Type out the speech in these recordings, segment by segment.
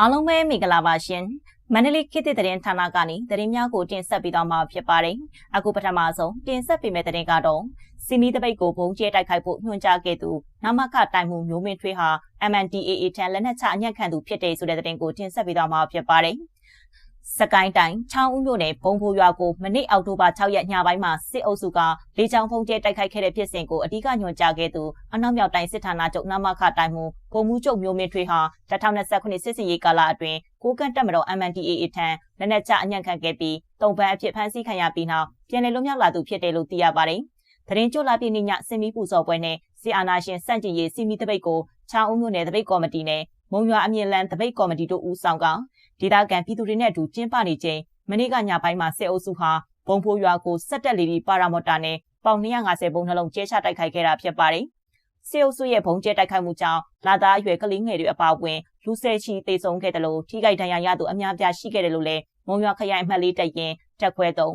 အားလုံးပဲမင်္ဂလာပါရှင်မန္တလေးခေတ်သစ်သတင်းဌာနကနေသတင်းများကိုတင်ဆက်ပေးသွားမှာဖြစ်ပါတယ်အခုပထမဆုံးတင်ဆက်ပေးမယ့်သတင်းကတော့စီမီတပိတ်ကိုဘုံကျဲတိုက်ခိုက်ဖို့ညွှန်ကြားခဲ့သူနမခတိုင်မှုမျိုးမင်းထွေးဟာ MNDAA ထံလက်နက်ချအညံ့ခံသူဖြစ်တဲ့ဆိုတဲ့သတင်းကိုတင်ဆက်ပေးသွားမှာဖြစ်ပါတယ် စကိုင်းတိုင်းချောင်းဦးမြို့နယ်ဘုံဖိုရွာကိုမနေ့အောက်တိုဘာ6ရက်ညပိုင်းမှာစစ်အုပ်စုကလေကြောင်းဖုံးကျဲတိုက်ခိုက်ခဲ့တဲ့ဖြစ်စဉ်ကိုအဓိကညွှန်ကြားခဲ့သူအနောက်မြောက်တိုင်းစစ်ဌာနချုပ်နမခတိုင်းမှုကိုမှုချုပ်မျိုးမင်းထွေးဟာ2020ခုနှစ်စစ်စင်ရေးကာလအတွင်းကိုကန့်တက်မတော် MNDAA ထံလက်နက်ချအညံ့ခံခဲ့ပြီးတုံပန်းအဖြစ်ဖမ်းဆီးခံရပြီးနောက်ပြည်내လွတ်မြောက်လာသူဖြစ်တယ်လို့သိရပါတယ်။သတင်းကြိုလာပြည့်နေ့ညစင်မီပူဇော်ပွဲနဲ့စီအာနာရှင်စန့်ကျင်ရေးစီမီတပိတ်ကိုချောင်းဦးမြို့နယ်တပိတ်ကော်မတီနဲ့မုံရွာအမြင့်လန်းတပိတ်ကော်မတီတို့ဦးဆောင်က ဒေသခံပြည်သူတွေနဲ့အတူကျင်းပနေချိန်မနေ့ကညပိုင်းမှာစစ်အုပ်စုဟာဘုံဖိုးရွာကိုစက်တက်လီဒီပါရာမော်တာနဲ့ပေါင်250ဘုံနှလုံးကျဲချတိုက်ခိုက်ခဲ့တာဖြစ်ပါတယ်။စစ်အုပ်စုရဲ့ဘုံကျဲတိုက်ခိုက်မှုကြောင့်လာသားအရွယ်ကလေးငယ်တွေအပါအဝင်လူဆယ်ချီတေဆုံးခဲ့တယ်လို့ထိခိုက်ဒဏ်ရာရသူအများပြားရှိခဲ့တယ်လို့လည်းမုံရွာခရိုင်အမှတ်လေးတက်ရင်တက်ခွဲသုံး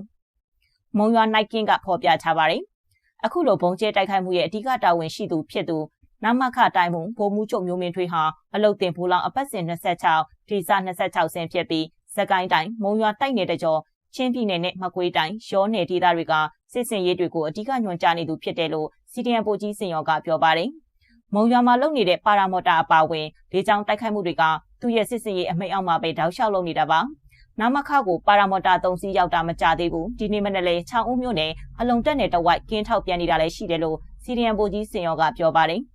မုံရွာနိုင်ကင်းကဖော်ပြထားပါတယ်။အခုလိုဘုံကျဲတိုက်ခိုက်မှုရဲ့အဓိကတာဝန်ရှိသူဖြစ်သူ နမခတိုင်းမှုဗိုလ်မှူးချုပ်မျိုးမင်းထွေးဟာအလုတ်တင်ဘူလောင်အပတ်စဉ်26ဒေသ26ဆင်းဖြစ်ပြီးစကိုင်းတိုင်းမုံရွာတိုက်နယ်တကြောချင်းပြည်နယ်နဲ့မကွေးတိုင်းရောနယ်ဒေသတွေကစစ်စင်ရေးတွေကိုအဓိကညွှန်ကြားနေသူဖြစ်တယ်လို့စီဒီအန်ပိုကြီးစင်ရောကပြောပါတယ်။မုံရွာမှာလုပ်နေတဲ့ပါရာမော်တာအပါဝင်ဒေကြောင်းတိုက်ခိုက်မှုတွေကသူ့ရဲ့စစ်စင်ရေးအမိန့်အောက်မှာပဲတောက်လျှောက်လုပ်နေတာပါ။နာမခကိုပါရာမော်တာ၃စီးရောက်တာမကြသေးဘူးဒီနေ့မနေ့လဲ6ဦးမြို့နယ်အလုံတက်နယ်တဝိုက်ကင်းထောက်ပြန်နေတာလည်းရှိတယ်လို့စီဒီအန်ပိုကြီးစင်ရောကပြောပါတယ်။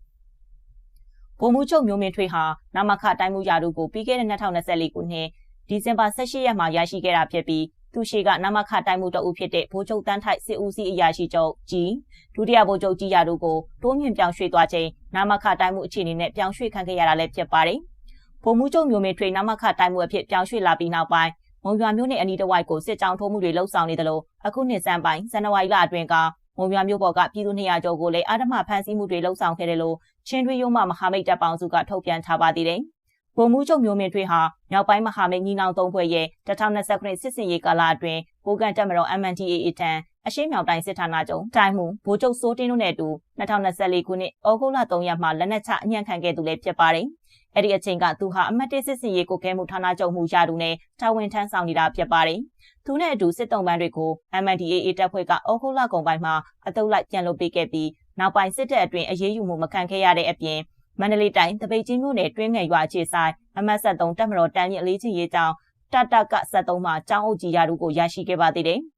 ဗိုလ်မှူးချုပ်မျိုးမင်းထွေးဟာနမခတိုင်းမှုရာတို့ကိုပြီးခဲ့တဲ့2024ခုနှစ်ဒီဇင်ဘာ18ရက်မှာရရှိခဲ့တာဖြစ်ပြီးသူရှိကနမခတိုင်းမှုတအုပ်ဖြစ်တဲ့ဗိုလ်ချုပ်တန်းထိုက်စစ်ဦးစီးအရာရှိချုပ်ကြီးဒုတိယဗိုလ်ချုပ်ကြီးရာတို့ကိုတိုးမြင့်ပြောင်းရွှေ့သွားချိန်နမခတိုင်းမှုအခြေအနေနဲ့ပြောင်းရွှေ့ခံခဲ့ရတာလည်းဖြစ်ပါတယ်။ဗိုလ်မှူးချုပ်မျိုးမင်းထွေးနမခတိုင်းမှုအဖြစ်ပြောင်းရွှေ့လာပြီးနောက်ပိုင်းမုံရွာမြို့နယ်အနီးတစ်ဝိုက်ကိုစစ်ကြောင်းထိုးမှုတွေလှုပ်ဆောင်နေတယ်လို့အခုနှစ်စံပိုင်းဇန်နဝါရီလအတွင်းက မုံရွာမြို့ပေါ်ကပြည်သူ200ကျော်ကိုလည်းအာဓမဖမ်းဆီးမှုတွေလှုပ်ဆောင်ခဲ့တယ်လို့ချင်းတွင်းရုံးမှမဟာမိတ်တပ်ပေါင်းစုကထုတ်ပြန်ထားပါသေးတယ်။ဗိုလ်မှူးချုပ်မျိုးမင်းထွေးဟာမြောက်ပိုင်းမဟာမိတ်ညီနောင်သုံးဖွဲ့ရဲ့2020ခုနှစ်စစ်စင်ရေးကာလအတွင်းပိုးကန်တပ်မတော် MNDAA တန် အရှိမြောက်တိုင်းစစ်ဌာနချုပ်တိုင်းမှုဗိုလ်ချုပ်စိုးတင်းတို့နဲ့အတူ2024ခုနှစ်ဩဂုတ်လ3ရက်မှာလက်နက်ချအညံ့ခံခဲ့သူလည်းဖြစ်ပါတယ်။အဲ့ဒီအချိန်ကသူဟာအမတ်တစ်စစ်စင်ရေးကိုကဲမှုဌာနချုပ်မှုရာတူနဲ့တာဝန်ထမ်းဆောင်နေတာဖြစ်ပါတယ်။သူနဲ့အတူစစ်တုံးပန်းတွေကို MNDAA တပ်ဖွဲ့ကဩဂုတ်လကုန်ပိုင်းမှာအတုပ်လိုက်ပြန်လုပ်ပေးခဲ့ပြီးနောက်ပိုင်းစစ်တပ်အတွင်းအရေးယူမှုမခံခဲ့ရတဲ့အပြင်မန္တလေးတိုင်းတပိတ်ချင်းမြို့နယ်တွင်းငယ်ရွာခြေဆိုင်အမတ်73တပ်မတော်တန်းမြင့်လေးချင်းရေးကြောင်းတတက73မှာကျောင်းအုပ်ကြီးရာတို့ကိုရရှိခဲ့ပါသေးတယ်။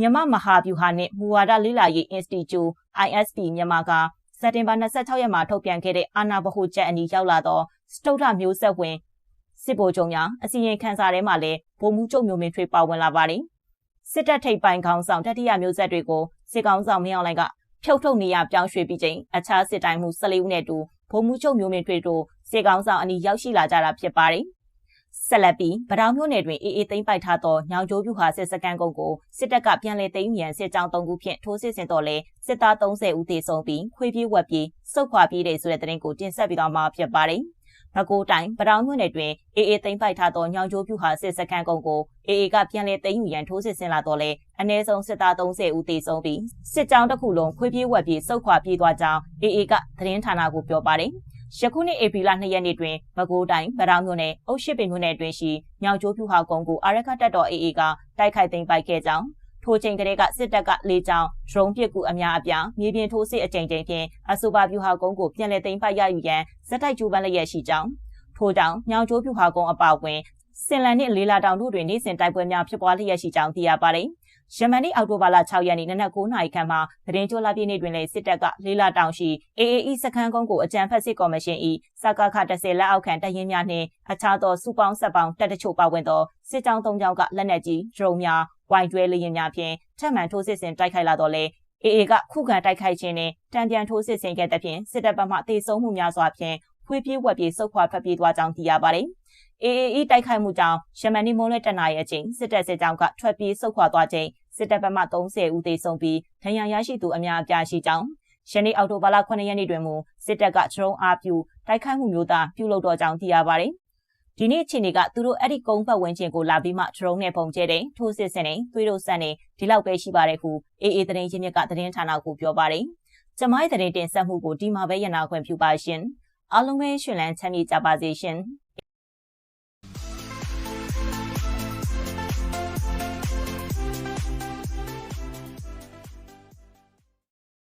မြမမဟာဗျူဟာနှင့်မူဝါဒလေ့လာရေး Institute ISP မြန်မာကစက်တင်ဘာ26ရက်မှာထုတ်ပြန်ခဲ့တဲ့အာနာဘဟုချက်အနီးရောက်လာသောစတုထမျိုးဆက်ဝင်စစ်ဗိုလ်ချုပ်များအစီရင်ခံစာထဲမှာလည်းဗိုလ်မှူးချုပ်မျိုးမင်းထွေးပါဝင်လာပါတယ်။စစ်တပ်ထိပ်ပိုင်းခေါင်းဆောင်တတိယမျိုးဆက်တွေကိုစစ်ကောင်ဆောင်မင်းအောင်လှိုင်ကဖြုတ်ထုတ်နေရပြောင်းရွှေ့ပြီးချိန်အခြားစစ်တိုင်းမှု14ဦးနဲ့တူဗိုလ်မှူးချုပ်မျိုးမင်းထွေးတို့စေကောင်းဆောင်အနီးရောက်ရှိလာကြတာဖြစ်ပါတယ်။ ဆက်လက်ပြီးဗတောင်မြို့နယ်တွင်အေးအေးသိမ်းပိုက်ထားသောညောင်ကျိုးပြူဟာစစ်စခန်းကုန်းကိုစစ်တပ်ကပြန်လည်သိမ်းမြန်စစ်ကြောင်း၃ခုဖြင့်ထိုးစစ်ဆင်တော်လဲစစ်သား30ဦးသေဆုံးပြီးခွေးပြေးဝက်ပြေးစုတ်ခွာပြေးတဲ့ဆိုတဲ့သတင်းကိုတင်ဆက်ပြီးတော့မှာဖြစ်ပါတယ်။ပဲခူးတိုင်းပတောင်မြို့နယ်တွင်အေအေသိမ်းပိုက်ထားသောညောင်ကျိုးပြူဟာစစ်စခန်းကုန်းကိုအေအေကပြန်လည်သိမ်းယူရန်ထိုးစစ်ဆင်လာတော့လေအ ਨੇ ဆုံးစစ်သား30ဦးသေဆုံးပြီးစစ်ကြောင်းတစ်ခုလုံးခွေးပြေးဝက်ပြေးစုတ်ခွာပြေးသွားကြောင်းအေအေကသတင်းဌာနကိုပြောပါတယ်။ ယခုနှစ်ဧပြီလ2ရက်နေ့တွင်ပဲခူးတိုင်းဗတောင်မြို့နယ်အုတ်ရှိပင်မြို့နယ်တွင်ရှိညောင်ကျိုးပြူဟာကုန်းကိုအာရခတ်တပ်တော်အေအေကတိုက်ခိုက်သိမ်းပိုက်ခဲ့ကြောင်းထိုချိန်ကလေးကစစ်တပ်ကလေကြောင်းဒရုန်းပစ်ကူအများအပြားမြေပြင်ထိုးစစ်အကြိမ်ကြိမ်ဖြင့်အဆိုပါဗျူဟာကုန်းကိုပြန်လည်သိမ်းပိုက်ရယူရန်ဇက်တိုက်ကျူပန်းလျက်ရှိကြောင်းထို့ကြောင့်ညောင်ကျိုးပြူဟာကုန်းအပါအဝင်စင်လန်နှင့်လေးလာတောင်တို့တွင်နေ့စဉ်တိုက်ပွဲများဖြစ်ပွားလျက်ရှိကြောင်းသိရပါတယ်။ ယမန်နေ့အောက်တိုဘာလ6ရက်နေ့နနက်9နာရီခန့်မှာသတင်းကြိုလာပြည့်နေ့တွင်လည်းစစ်တပ်ကလေးလာတောင်ရှိ AAE စခန်းကုန်းကိုအကြံဖက်စစ်ကော်မရှင်၏စကခ10လက်အောက်ခံတရင်များနှင့်အခြားသောစုပေါင်းဆက်ပေါင်းတပ်တချို့ပါဝင်သောစစ်ကြောင်း၃ကြောင်းကလက်နက်ကြီးဒရုန်းများဝိုင်ကျွဲလေယာဉ်များဖြင့်ထပ်မံထိုးစစ်ဆင်တိုက်ခိုက်လာတော့လေအေအေကခုခံတိုက်ခိုက်ခြင်းနှင့်တံပြန်ထိုးစစ်ဆင်ခဲ့တဲ့ဖြင့်စစ်တပ်ဘက်မှတေဆုံးမှုများစွာဖြင့်ဖွေးပြေးဝက်ပြေးစုပ်ခွာထွက်ပြေးသွားကြောင်းသိရပါတယ်။ AAE တိုက်ခိုက်မှုကြောင့်ယမန်နီမွန်လက်တနာရဲ့အချိန်စစ်တပ်စစ်ကြောင်းကထွက်ပြေးစုပ်ခွာသွားချိန်စစ်တပ်ဘက်မှ30ဦးသေဆုံးပြီးဒဏ်ရာရရှိသူအများအပြားရှိကြောင်းယနေ့အောက်တိုဘာလ9ရက်နေ့တွင်မူစစ်တပ်ကဒရုန်းအားပြုတိုက်ခိုက်မှုမျိုးသားပြုလုပ်တော့ကြောင်းသိရပါတယ်။ဒီနေ့အချိန်တွေကသူတို့အဲ့ဒီကုန်းပတ်ဝန်းကျင်ကိုလာပြီးမှဒရုန်းနဲ့ပုံကျဲတဲ့ထိုးစစ်ဆင်နေသွေးတို့ဆန်နေဒီလောက်ပဲရှိပါတယ်ဟုအေးအေးသတင်းရင်းမြစ်ကသတင်းဌာနကိုပြောပါတယ်။ကျမရဲ့သတင်းတင်ဆက်မှုကိုဒီမှာပဲရနာခွင့်ပြုပါရှင်။အားလုံးပဲရှင်လန်းချမ်းမြေ့ကြပါစေရှင်။